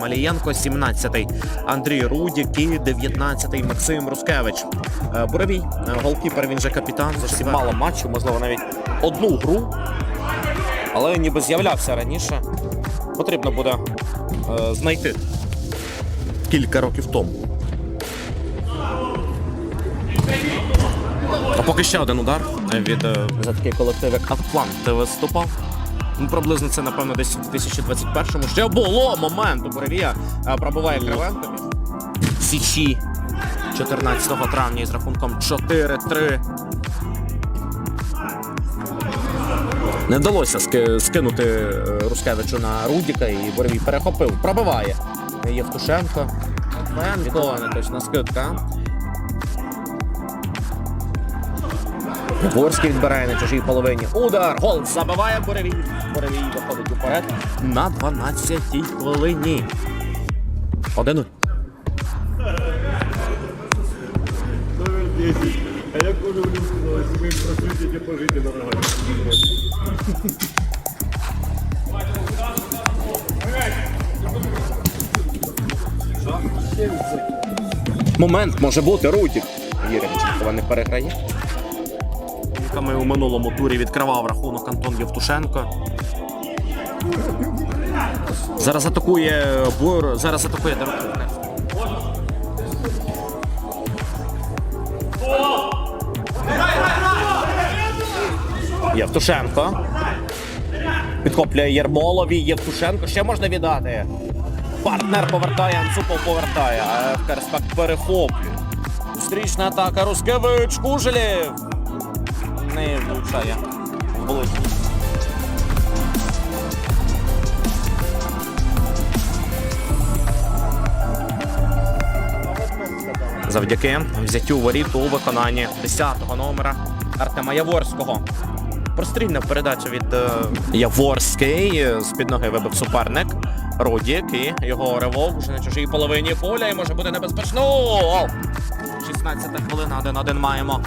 Малієнко, 17-й Андрій Рудік і 19-й Максим Рускевич. Е, Буровій, е, голкіпер, він же капітан. Зовсім мало матчів, можливо, навіть одну гру. Але ніби з'являвся раніше. Потрібно буде е, знайти кілька років тому. А поки ще один удар від е, за такий колектив, як Атлант виступав. Ну, приблизно це, напевно, десь в 2021-му. Ще було момент у Буревія. е, Пробиває Кривенко. Січі 14 травня із рахунком 4-3. Не вдалося ски- скинути е, Рускевичу на Рудіка і Боревій перехопив. Пробиває Євтушенко. Віддала точна скидка. Горський відбирає на чужій половині. Удар! Гол забиває Боревій. Боревій виходить уперед на 12-й хвилині. Один. А як вони мені сказали, пожити на. Момент може бути Рудік. Єремченко не переграє. Ми у минулому турі відкривав рахунок Антон Євтушенко. Зараз атакує Бур. Зараз атакує Дерев'янко. Євтушенко. Підхоплює Єрмолові. Євтушенко. Ще можна віддати. Партнер повертає, Анцупов повертає. А Керспак перехоплює. Зустрічна атака Рускевич. Кужелєв. Не влучає. Ближній. Завдяки взяттю воріт у виконанні 10-го номера Артема Яворського. Прострільна передача від е, Яворський. З-під ноги вибив суперник. Рудік і його ривок вже на чужій половині поля і може бути небезпечно. Гол! 16 хвилина, 1-1 маємо.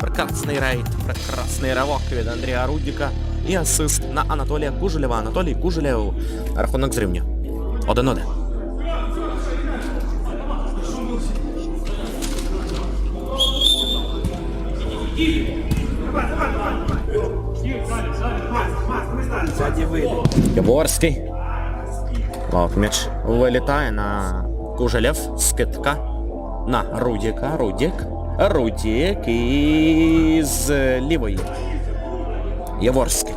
Прекрасний рейд, прекрасний ривок від Андрія Рудіка. І асист на Анатолія Кужелєва. Анатолій Кужелєв. Рахунок зрівня. 1-1. Яворський. Лав м'яч вилітає на Кужелєв. Скидка на Рудіка. Рудік. Рудік із лівої. Яворський.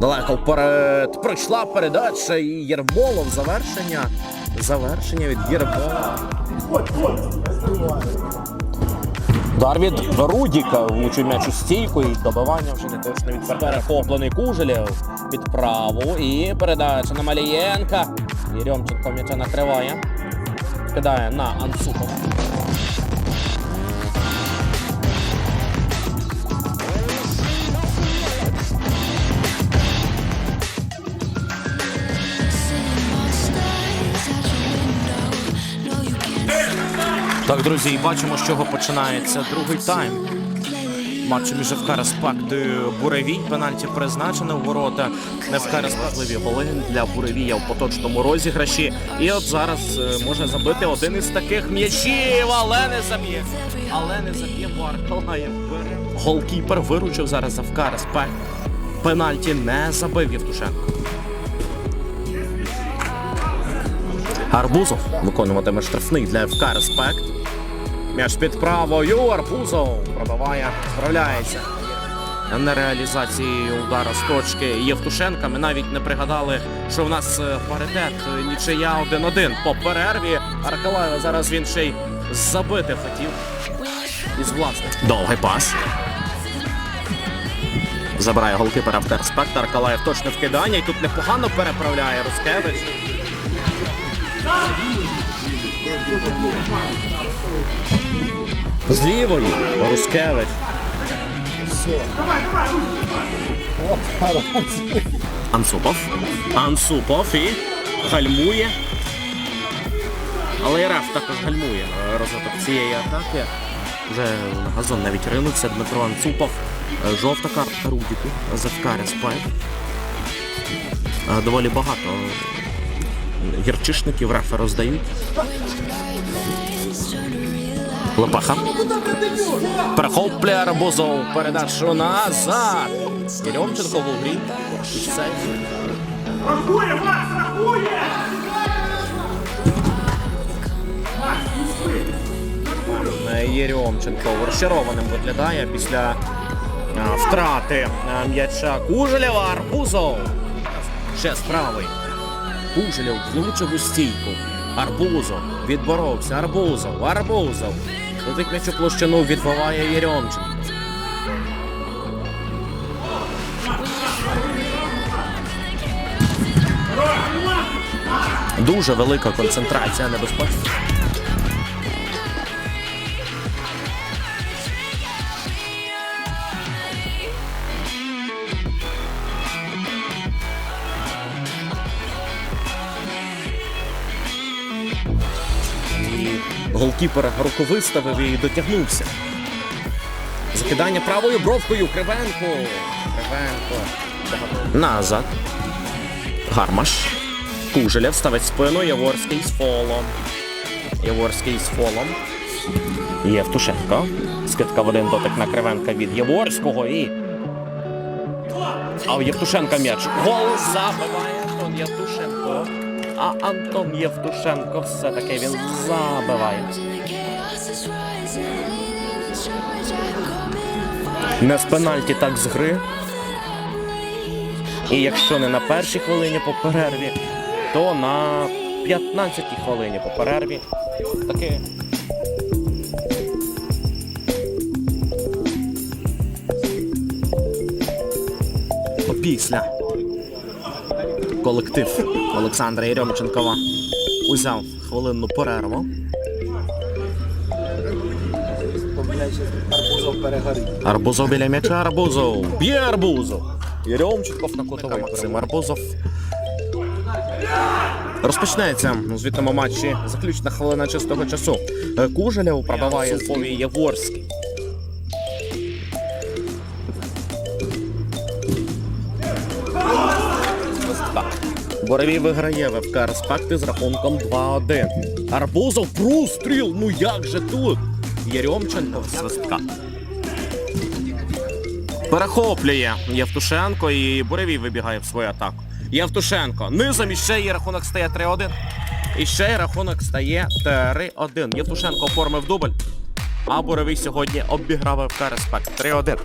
Далеко вперед. Пройшла передача і Єрмолов. Завершення. Завершення від Єрмолова. Удар від Рудіка влучив м'яч у стійку і добивання вже не точно від перехоплений Кужелєв під праву і передача на Малієнка. Єрьомченко м'яча накриває. Кидає на Ансупов. Так, друзі, і бачимо, з чого починається другий тайм. Матчу між ФК Респект і Буревій. Пенальті призначено в ворота. ФК Респектливі голи для Буревія в поточному розіграші. І от зараз е, може забити один із таких м'ячів, але не заб'є. Але не заб'є Баркалаєв. Голкіпер виручив зараз за ФК Респект. Пенальті не забив Євтушенко. Арбузов виконуватиме штрафний для ФК Респект. М'яч під правою. Арбузов пробиває, справляється. На реалізації удара з точки Євтушенка. Ми навіть не пригадали, що в нас е, паритет е, нічия 1-1 по перерві. Аркалаєва зараз він ще й забити хотів. Із власних. Довгий пас. Забирає голкипера ФК Респект. Аркалаєв точне вкидання. І тут непогано переправляє Рускевич. З лівої Рускевич. Ансупов. Ансупов і гальмує. Але і Раф також гальмує розвиток цієї атаки. Вже на газон навіть ринувся Дмитро Анцупов. Жовта картка Рудіку за ФК Респект. Е, Доволі багато гірчишників рефи роздають. Лопаха. Перехоплює Арбузов. Передачу назад. Єрьомченко в угрі. Рахує, Макс, рахує! Єрьомченко розчарованим виглядає після втрати м'яча Кужелєва. Арбузов. Ще з правий. Кужелєв влучив у стійку. Арбузов відборовся. Арбузов. Арбузов. Летить м'яч у площину відбиває Єрьомченко. Дуже велика концентрація небезпеки. Голкіпер руку виставив і дотягнувся. Закидання правою бровкою. Кривенко. Кривенко. Назад. Гармаш. Кужелєв ставить спину. Яворський з фолом. Яворський з фолом. Євтушенко. Скидка в один дотик на Кривенка від Яворського і. А у Євтушенка м'яч. Гол забиває Антон Євтушенко. А Антон Євтушенко все-таки він забиває. Не з пенальті, так з гри. І якщо не на першій хвилині по перерві, то на 15-й хвилині по перерві. Таке. Після колектив Олександра Єрьомченкова узяв хвилинну перерву. Арбузов перегорить. Арбузов біля м'яча, Арбузов. Б'є Арбузов. Єрьомченков на кутовий. Максим Арбузов. Розпочинається у звітному матчі заключна хвилина чистого часу. Кужелєв пробиває Фовій Яворський. Боровій виграє ВФК Респекти з рахунком 2-1. Арбузов простріл. Ну як же тут? Єрьомченко в свистка. Перехоплює Євтушенко і Буревій вибігає в свою атаку. Євтушенко низом і ще і рахунок стає 3-1. І ще й рахунок стає 3-1. Євтушенко оформив дубль. А Буревій сьогодні обіграв ФК Респект 3-1.